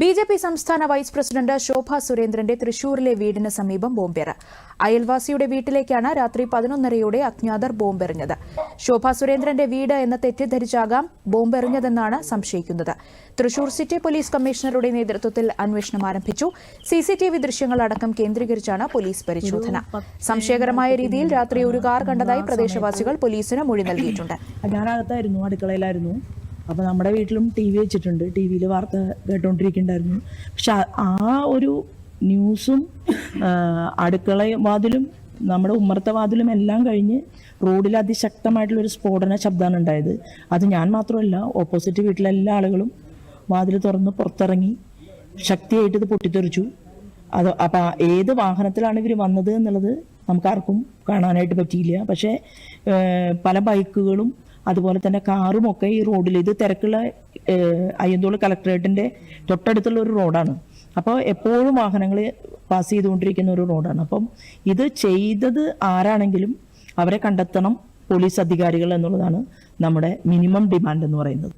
B J P സംസ്ഥാന vice president Shobha സുരേന്ദ്രന്റെ തൃശൂരിലെ വീടിന് സമീപം ബോംബേറ്. അയൽവാസിയുടെ വീട്ടിലേക്കാണ് രാത്രി പതിനൊന്നരയോടെ അജ്ഞാതർ ബോംബെറിഞ്ഞത്. ശോഭ സുരേന്ദ്രന്റെ വീട് എന്ന് തെറ്റിദ്ധരിച്ചാകാം ബോംബെറിഞ്ഞതെന്നാണ് സംശയിക്കുന്നത്. തൃശൂർ സിറ്റി പോലീസ് കമ്മീഷണറുടെ നേതൃത്വത്തിൽ അന്വേഷണം ആരംഭിച്ചു. സിസിടിവി ദൃശ്യങ്ങളടക്കം കേന്ദ്രീകരിച്ചാണ് പോലീസ് പരിശോധന. സംശയകരമായ രീതിയിൽ രാത്രി ഒരു കാർ കണ്ടതായി പ്രദേശവാസികൾ പോലീസിന് മൊഴി നൽകിയിട്ടുണ്ട്. ഞാനകത്തായിരുന്നു അടുക്കളയിലായിരുന്നു. അപ്പോൾ നമ്മുടെ വീട്ടിലും ടി വി വെച്ചിട്ടുണ്ട്. ടി വിയിൽ വാർത്ത കേട്ടോണ്ടിരിക്കുന്നുണ്ടായിരുന്നു. പക്ഷെ ആ- ഒരു ന്യൂസും അടുക്കള വാതിലും നമ്മുടെ ഉമ്മർത്ത വാതിലും എല്ലാം കഴിഞ്ഞ് റോഡിൽ അതിശക്തമായിട്ടുള്ള ഒരു സ്ഫോടന ശബ്ദമാണ് ഉണ്ടായത്. അത് ഞാൻ മാത്രമല്ല ഓപ്പോസിറ്റ് വീട്ടിലെ എല്ലാ ആളുകളും വാതിൽ തുറന്ന് പുറത്തിറങ്ങി ശക്തിയായിട്ട് ഇത് പൊട്ടിത്തെറിച്ചു. അത് അപ്പം ഏത് വാഹനത്തിലാണ് ഇവർ വന്നത് എന്നുള്ളത് നമുക്ക് ആർക്കും കാണാനായിട്ട് പറ്റിയില്ല. പക്ഷേ പല ബൈക്കുകളും അതുപോലെ തന്നെ കാറും ഒക്കെ ഈ റോഡിൽ ഇത് തിരക്കുള്ള അയ്യന്തോൾ കളക്ടറേറ്റിന്റെ തൊട്ടടുത്തുള്ള ഒരു റോഡാണ്. അപ്പോൾ എപ്പോഴും വാഹനങ്ങൾ പാസ് ചെയ്തുകൊണ്ടിരിക്കുന്ന ഒരു റോഡാണ്. അപ്പം ഇത് ചെയ്തത് ആരാണെങ്കിലും അവരെ കണ്ടെത്തണം പോലീസ് അധികാരികൾ എന്നുള്ളതാണ് നമ്മുടെ മിനിമം ഡിമാൻഡ് എന്ന് പറയുന്നത്.